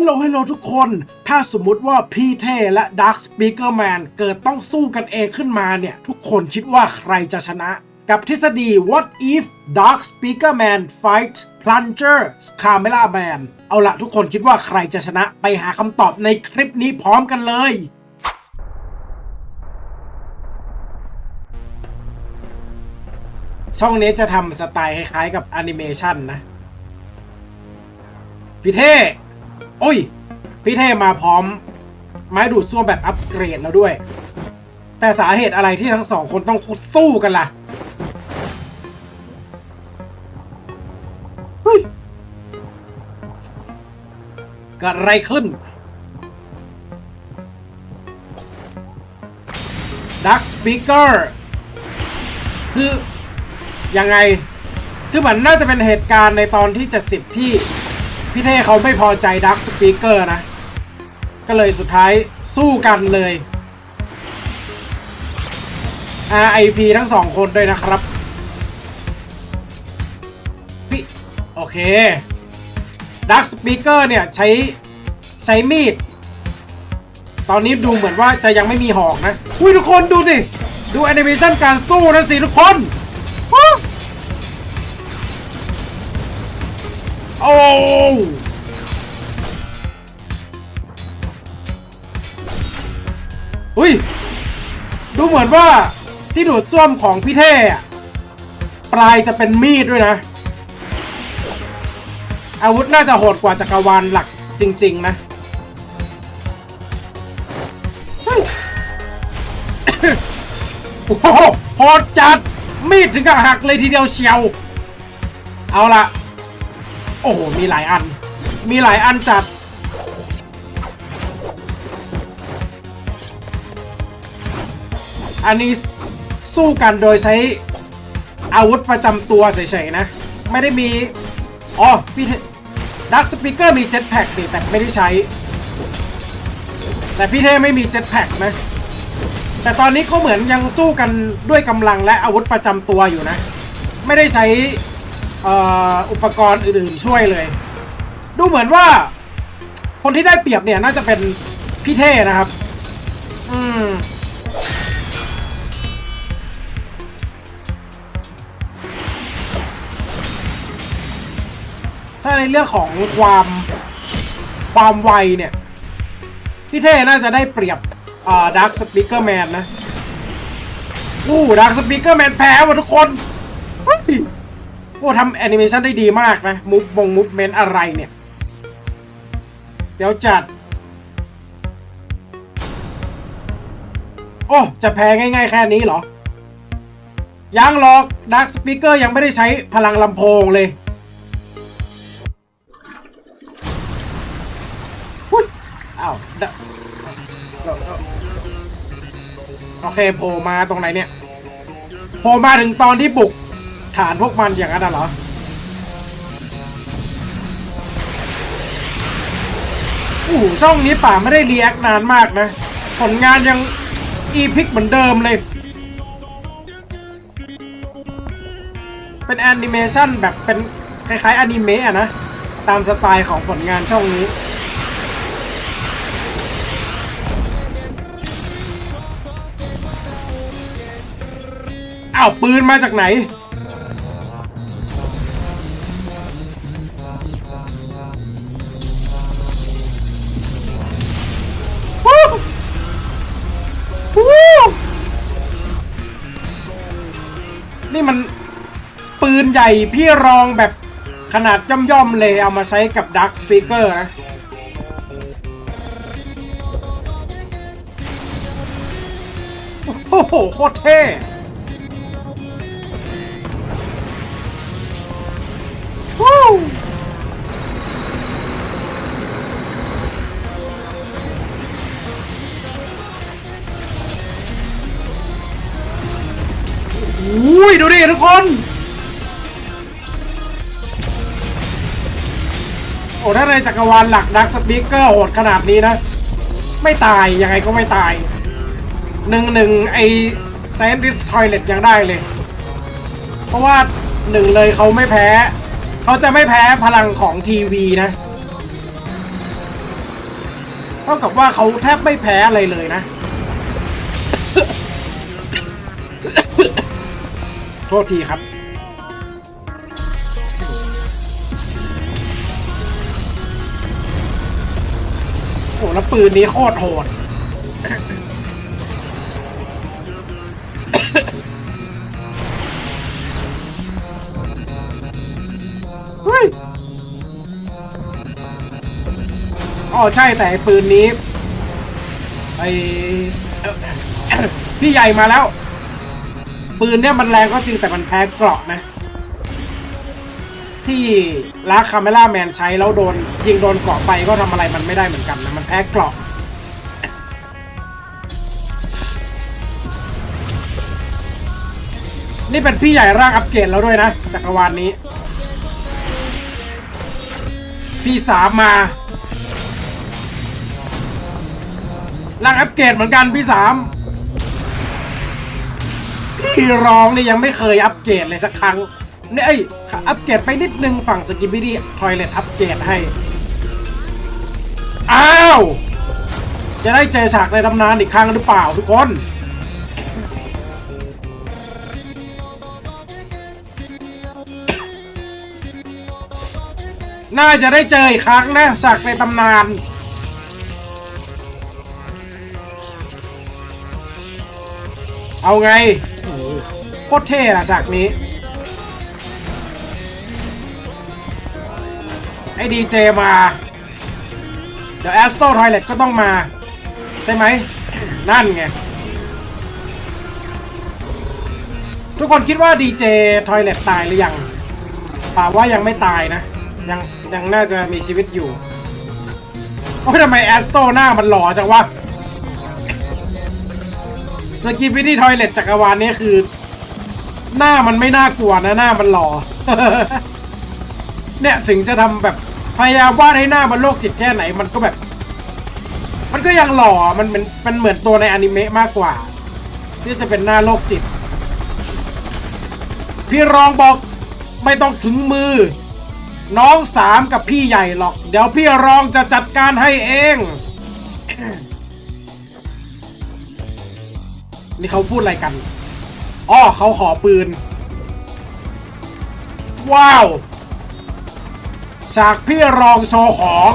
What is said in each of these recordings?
ฮัลโหลฮัลโหลทุกคน ถ้าสมมุติว่าพี่เท่และ Dark Speaker Man เกิดต้องสู้กันเองขึ้นมาเนี่ย ทุกคนคิดว่าใครจะชนะ กับทฤษฎี What if Dark Speaker Man fight Plunger Camera Man เอาละทุกคนคิดว่าใครจะชนะไปหาคำตอบในคลิปนี้พร้อมกันเลย ช่องนี้จะทำสไตล์คล้ายๆกับแอนิเมชันนะ พี่เท่ โอ้ย พี่เท่มาพร้อม ไม้ดูดซ่วมแบบอัปเกรดแล้วด้วย แต่สาเหตุอะไรที่ทั้งสองคนต้องสู้กันล่ะเฮ้ยเกิดอะไรขึ้น Dark Speaker คือยังไง คือเหมือนน่าจะเป็นเหตุการณ์ในตอนที่ 70 ที่ พี่เท่เขาไม่พอใจดักสปีกเกอร์นะ ก็เลยสุดท้ายสู้กันเลย RIP ทั้งสองคนด้วยนะครับพี่โอเคดักสปีกเกอร์เนี่ยใช้ใช้มีด ตอนนี้ดูเหมือนว่าจะยังไม่มีหอกนะ อุ้ยทุกคนดูสิ ดูแอนิเมชันการสู้นะสิทุกคน โอ้อุ้ย ดูเหมือนว่าที่ดูดซ่วมของพี่เท่อะปลายจะเป็นมีดด้วยนะ อาวุธน่าจะโหดกว่าจักรวาลหลักจริง ๆ นะโอ้โหโหดจัดมีดถึงกับหักเลยทีเดียวเชียว เอาละ โอ้โหมีหลายอัน มีหลายอันจัด อันนี้สู้กันโดยใช้อาวุธประจำตัวเฉยๆนะ ไม่ได้มี อ๋อพี่ดักสปีกเกอร์มีเจ็ตแพ็กดิแต่ไม่ได้ใช้ แต่พี่เท่ไม่มีเจ็ตแพ็กนะแต่ตอนนี้เขาเหมือนยังสู้กันด้วยกำลังและอาวุธประจำตัวอยู่นะ ไม่ได้ใช้ อุปกรณ์อื่นๆช่วยเลย ดูเหมือนว่า คนที่ได้เปรียบเนี่ยน่าจะเป็นพี่เท่นะครับ อืมถ้าในเรื่องของความความไวเนี่ย พี่เท่น่าจะได้เปรียบอ่าดักสปีกเกอร์แมนนะ อู้ดักสปีกเกอร์แมนแพ้ว่ะทุกคน โอ้ทำแอนิเมชันได้ดีมากนะมุฟมงมุฟเมนอะไรเนี่ย เดี๋ยวจัด โอ้ จะแพ้ง่ายๆแค่นี้เหรอ ยังหรอกดักสปีกเกอร์ยังไม่ได้ใช้พลังลำโพงเลยหุ้ยอ้าวดะโอเคโผล่มาตรงไหนเนี่ยโผล่มาถึงตอนที่บุก ฐานพวกมันอย่างนั้นเหรอโอ้โหช่องนี้ป่าไม่ได้รีแอคนานมากนะ ผลงานยังอีพิกเหมือนเดิมเลย เป็นแอนิเมชันแบบเป็นคล้ายๆอนิเมะอะนะ ตามสไตล์ของผลงานช่องนี้อ้าวปืนมาจากไหน นี่มันปืนใหญ่พี่รองแบบขนาดย่อมๆเลยเอามาใช้กับดักสปีกเกอร์นะ โอ้โห โคตรเท่ อุ้ยดูดิทุกคน โอ้ถ้าในจักรวาลหลักดักสปีกเกอร์โหดขนาดนี้นะ ไม่ตาย ยังไงก็ไม่ตายหนึ่งหนึ่งไอแซนดิสทอยเลตยังได้เลย เพราะว่าหนึ่งเลยเขาไม่แพ้ เขาจะไม่แพ้พลังของทีวีนะเท่ากับว่าเขาแทบไม่แพ้อะไรเลยนะ โทษทีครับโอ้แล้วปืนนี้โคตรโหดเฮ้ยอ๋อใช่แต่ปืนนี้ไอเอ่อพี่ใหญ่มาแล้ว ปืนเนี่ยมันแรงก็จริงแต่มันแพ้เกราะนะ ที่ลาคาเมล่าแมนใช้แล้วโดนยิงโดนเกราะไปก็ทำอะไรมันไม่ได้เหมือนกันนะ มันแพ้เกราะนี่เป็นพี่ใหญ่ร่างอัปเกรดแล้วด้วยนะจักรวาลนี้ พี่สามมา ร่างอัปเกรดเหมือนกันพี่สาม พี่รองนี่ยังไม่เคยอัปเกรดเลยสักครั้งเนี่ยเอ้อัปเกรดไปนิดนึงฝั่งสกิบิดี้ทอยเลตอัปเกรดให้ อ้าว จะได้เจอฉากในตำนานอีกครั้งหรือเปล่าทุกคนน่าจะได้เจออีกครั้งนะฉากในตำนาน เอาไง โคตรเท่อะฉากนี้ ไอ้ดีเจมา เดี๋ยวแอสโตทอยเลตก็ต้องมา ใช่ไหม นั่นไง ทุกคนคิดว่าดีเจทอยเลตตายหรือยังป่าว่ายังไม่ตายนะ ยังยังน่าจะมีชีวิตอยู่โอ้ยทำไมแอสโตหน้ามันหล่อจังวะสกิปปี้ที่ทอยเลตจักรวาลนี้คือ หน้ามันไม่น่ากลัวนะหน้ามันหล่อ เนี่ยถึงจะทำแบบพยายามวาดให้หน้ามันโรคจิตแค่ไหนมันก็แบบ มันก็ยังหล่อมันเป็นมันเหมือนตัวในอนิเมะมากกว่า ที่จะเป็นหน้าโรคจิต พี่รองบอกไม่ต้องถึงมือ น้องสามกับพี่ใหญ่หรอก เดี๋ยวพี่รองจะจัดการให้เองนี่เขาพูดอะไรกัน อ้อเขาขอปืน ว้าวฉากพี่รองโชว์ของ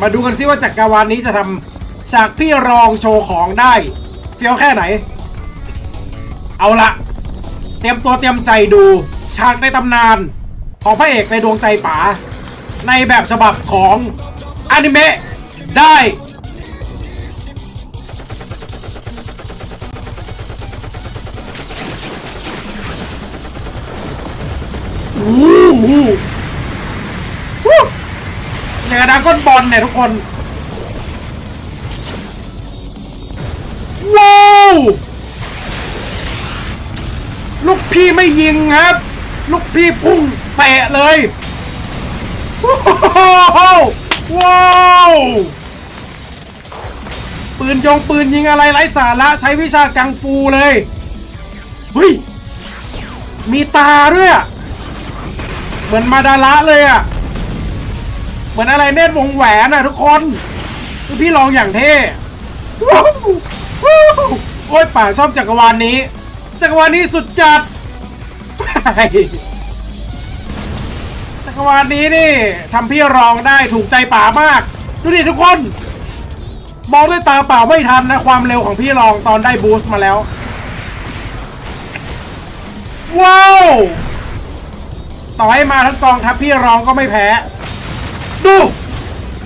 มาดูกันซิว่าจักรวาลนี้จะทำฉากพี่รองโชว์ของได้เฟี้ยวแค่ไหน เอาละเตรียมตัวเตรียมใจดูฉากในตำนานของพระเอกในดวงใจป๋าในแบบฉบับของอนิเมะได้ วู้วู้วู้อย่างกับดราก้อนบอลเนี่ยทุกคนว้าวลูกพี่ไม่ยิงครับ ลูกพี่พุ่งเตะเลยว้าวว้าวปืนยงปืนยิงอะไรไร้สาระใช้วิชากังฟูเลยเฮ้ยมีตาด้วยอะเห มือนมาดาระเลยอะ เหมือนอะไรเนตรวงแหวนอะทุกคนคือพี่ลองอย่างเท่โอ้ยป่าชอบจักรวาลนี้ จักรวาลนี้สุดจัดจักรวาลนี้นี่ทำพี่รองได้ถูกใจป่ามาก ดูดิทุกคน มองด้วยตาเปล่าไม่ทันนะความเร็วของพี่รองตอนได้บูสต์มาแล้ว ว้าว ต่อให้มาทั้งกองทัพพี่รองก็ไม่แพ้ ดู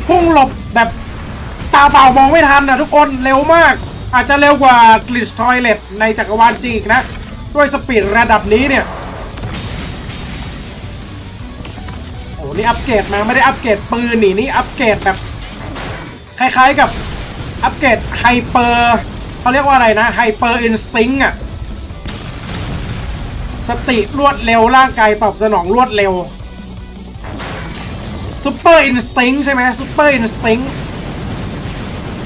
พุ่งหลบแบบตาเปล่ามองไม่ทันนะทุกคนเร็วมาก อาจจะเร็วกว่ากลิชทอยเลตในจักรวาลจริงอีกนะ ด้วยสปีดระดับนี้เนี่ย โอ้นี่อัปเกรดมาไม่ได้อัปเกรดปืนนี่นี่อัปเกรดแบบ คล้ายๆกับอัปเกรดไฮเปอร์เขาเรียกว่าอะไรนะไฮเปอร์อินสติ้งอะ สติรวดเร็วร่างกายตอบสนองรวดเร็วซูเปอร์อินสติ้งใช่ไหมซูเปอร์อินสติ้ง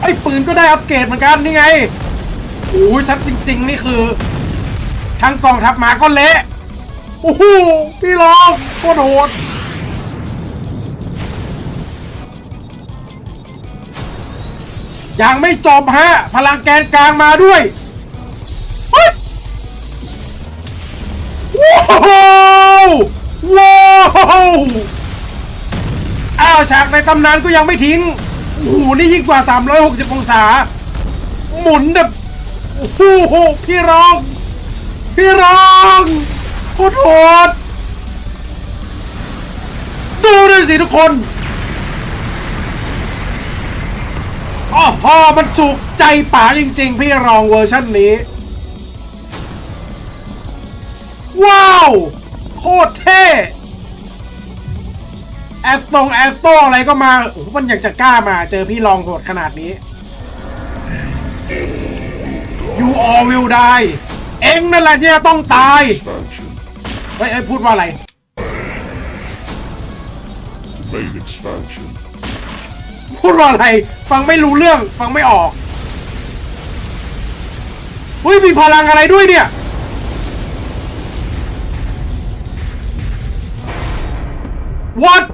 ไอ้ปืนก็ได้อัปเกรดเหมือนกันนี่ไงโอ้ยซัดจริง ๆ นี่คือ ทั้งกองทัพมาก็เละโอ้โหพี่รองโคตรโหดยังไม่จบฮะ พลังแกนกลางมาด้วย ว้าวว้าวอ้าวฉากในตำนานก็ยังไม่ทิ้งโอ้โหนี่ยิ่งกว่า 360 องศา หมุนแบบโอ้โหพี่รอง พี่รองโคตรโหดดูด้วยสิทุกคนอ๋อมันจุกใจป๋าจริง ๆ พี่รองเวอร์ชันนี้ ว้าว โคตรเท่แอสตรงแอสโตอะไรก็มาโอ้โหมันอยากจะกล้ามา เจอพี่รองโหดขนาดนี้ You all will die เอ็งนั่นแหละที่จะต้องตาย expansion. เฮ้ยเฮ้ยพูดว่าอะไร Main expansion. พูดว่าอะไร ฟังไม่รู้เรื่อง ฟังไม่ออก เฮ้ย มีพลังอะไรด้วยเนี่ย What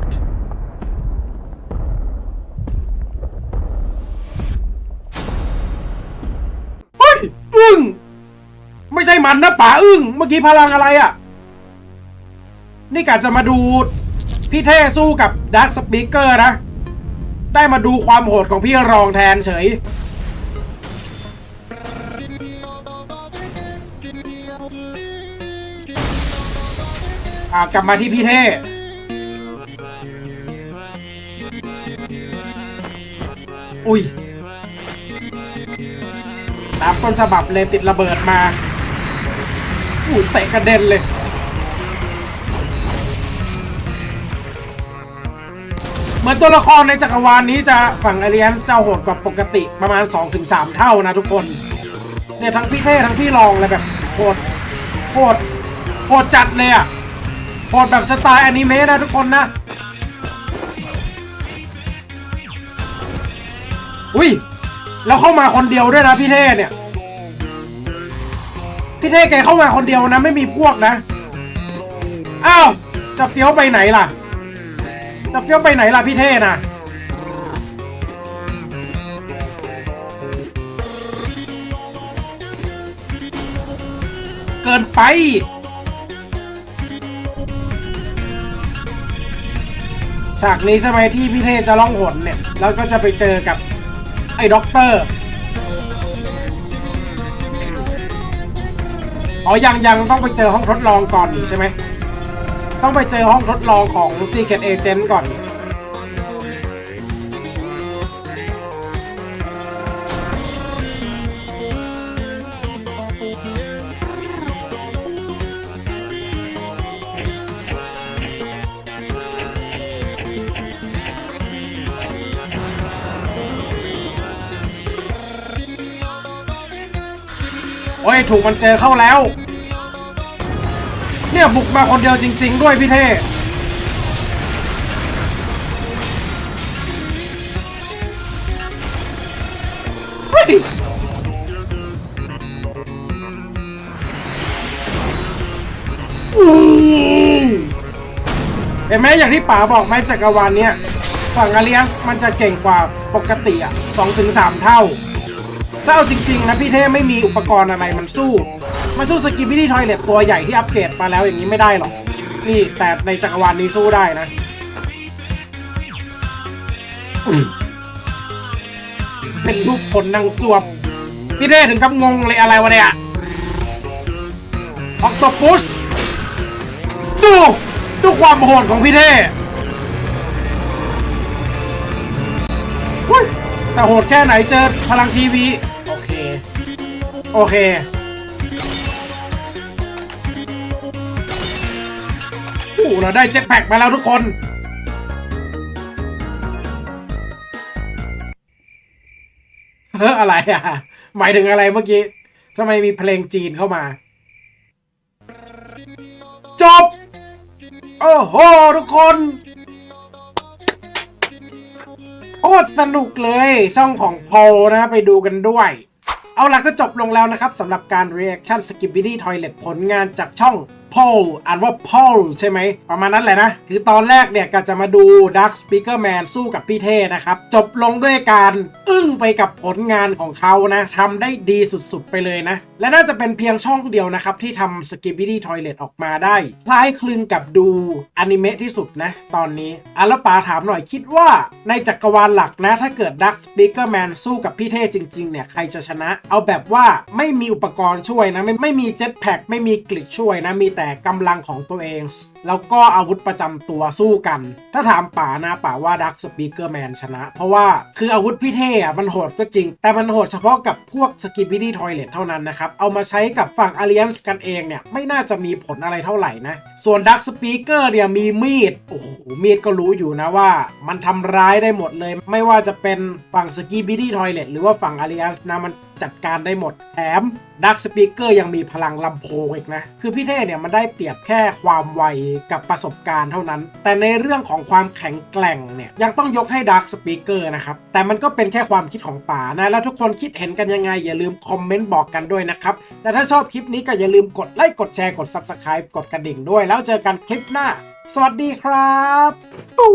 เฮ้ย อึ้ง ไม่ใช่มันนะป๋าอึ้ง เมื่อกี้พลังอะไรอะ่ะ นี่กะจะมาดู พี่เท่สู้กับดักสปีกเกอร์นะ ได้มาดูความโหดของพี่รองแทนเฉยอ่ากลับมาที่พี่เท่ อุ้ย ตามต้นฉบับเลยติดระเบิดมาอู้เตะกระเด็นเลย เหมือนตัวละครในจักรวาลนี้จะฝั่งเอเลียนจะโหดกว่าปกติประมาณ 2-3 เท่านะทุกคนเนี่ยทั้งพี่เท่ทั้งพี่รองเลยแบบโหดโหดโหดจัดเลยอะโหดแบบสไตล์อนิเมะนะทุกคนนะ อุ้ยแล้วเข้ามาคนเดียวด้วยนะพี่เท่เนี่ยพี่เท่แกเข้ามาคนเดียวนะไม่มีพวกนะอ้าวจะเฟี้ยวไปไหนล่ะจะเฟี้ยวไปไหนล่ะพี่เท่นะเกินไปฉากนี้ใช่ไหมที่พี่เท่จะล่องหนเนี่ย แล้วก็จะไปเจอกับ ไอ้ด็อกเตอร์ อ๋อ ยังยังต้องไปเจอห้องทดลองก่อนนี่ใช่ไหม ต้องไปเจอห้องทดลองของ Secret Agent ก่อน โอ้ย ถูกมันเจอเข้าแล้ว เนี่ย บุกมาคนเดียวจริง ๆ ด้วยพี่เท่เฮ้ยอู้เห็นไหมอย่างที่ป๋าบอกไหมจักรวาลเนี้ยฝั่งอาเลียนมันจะเก่งกว่าปกติอะสองถึงสามเท่า ถ้าเอาจริงๆนะพี่เท่ไม่มีอุปกรณ์อะไรมันสู้ มันสู้สกิบิลี่ทอยเล็ตตัวใหญ่ที่อัปเกรดมาแล้วอย่างนี้ไม่ได้หรอก นี่แต่ในจักรวาลนี้สู้ได้นะเป็นรูปผลนางสวบพี่เท่ถึงกับงงเลยอะไรวะเนี่ยออกโตปุสดูดูความโหดของพี่เท่แต่โหดแค่ไหนเจอพลังทีวี โอเค โอ้ เราได้เจ็ตแพ็กมาแล้วทุกคน เฮ้ออะไรอะ หมายถึงอะไรเมื่อกี้ ทำไมมีเพลงจีนเข้ามา จบ โอ้โห ทุกคนโคตรสนุกเลยช่องของพอลนะไปดูกันด้วย เอาล่ะก็จบลงแล้วนะครับสำหรับการ reaction s k i p p i d y Toilet ผลงานจากช่อง Paul อ่านว่า Paul ใช่ไหม ประมาณนั้นแหละนะ คือตอนแรกเนี่ยก็จะมาดู Dark Speaker Man สู้กับพี่เท่นะครับ จบลงด้วยการอึ้งไปกับผลงานของเขานะทำได้ดีสุดๆไปเลยนะ และน่าจะเป็นเพียงช่องเดียวนะครับ ที่ทำ Skibidi Toilet ออกมาได้ คล้ายคลึงกับดูอนิเมะที่สุดนะ ตอนนี้อะแล้วป๋าถามหน่อยคิดว่าในจักรวาลหลักนะ ถ้าเกิด Dark Speaker Man สู้กับพี่เท่จริงๆเนี่ยใครจะชนะ เอาแบบว่าไม่มีอุปกรณ์ช่วยนะไม่ไม่มีเจ็ตแพ็กไม่มีกลิดช่วยนะมีแต่กำลังของตัวเอง แล้วก็อาวุธประจำตัวสู้กัน ถ้าถามป๋านะป๋าว่า Dark Speaker Man ชนะ เพราะว่าคืออาวุธพี่เท่อะมันโหดก็จริง แต่มันโหดเฉพาะกับพวก Skibidi Toilet เท่านั้นนะครับ เอามาใช้กับฝั่ง Alliance กันเองเนี่ย ไม่น่าจะมีผลอะไรเท่าไหร่นะ ส่วน Dark Speaker เนี่ยมีมีด โอ้โห มีดก็รู้อยู่นะว่า มันทำร้ายได้หมดเลย ไม่ว่าจะเป็นฝั่ง Skibidi Toilet หรือว่าฝั่ง Alliance นะมัน จัดการได้หมดแถม Dark Speaker ยังมีพลังลำโพงอีกนะ คือพี่เท่เนี่ยมันได้เปรียบแค่ความไวกับประสบการณ์เท่านั้น แต่ในเรื่องของความแข็งแกร่งเนี่ยยังต้องยกให้ Dark Speaker นะครับ แต่มันก็เป็นแค่ความคิดของป๋านะ แล้วทุกคนคิดเห็นกันยังไง อย่าลืมคอมเมนต์บอกกันด้วยนะครับ และถ้าชอบคลิปนี้ก็อย่าลืมกดไลค์กดแชร์กด Subscribe กดกระดิ่งด้วย แล้วเจอกันคลิปหน้า สวัสดีครับปู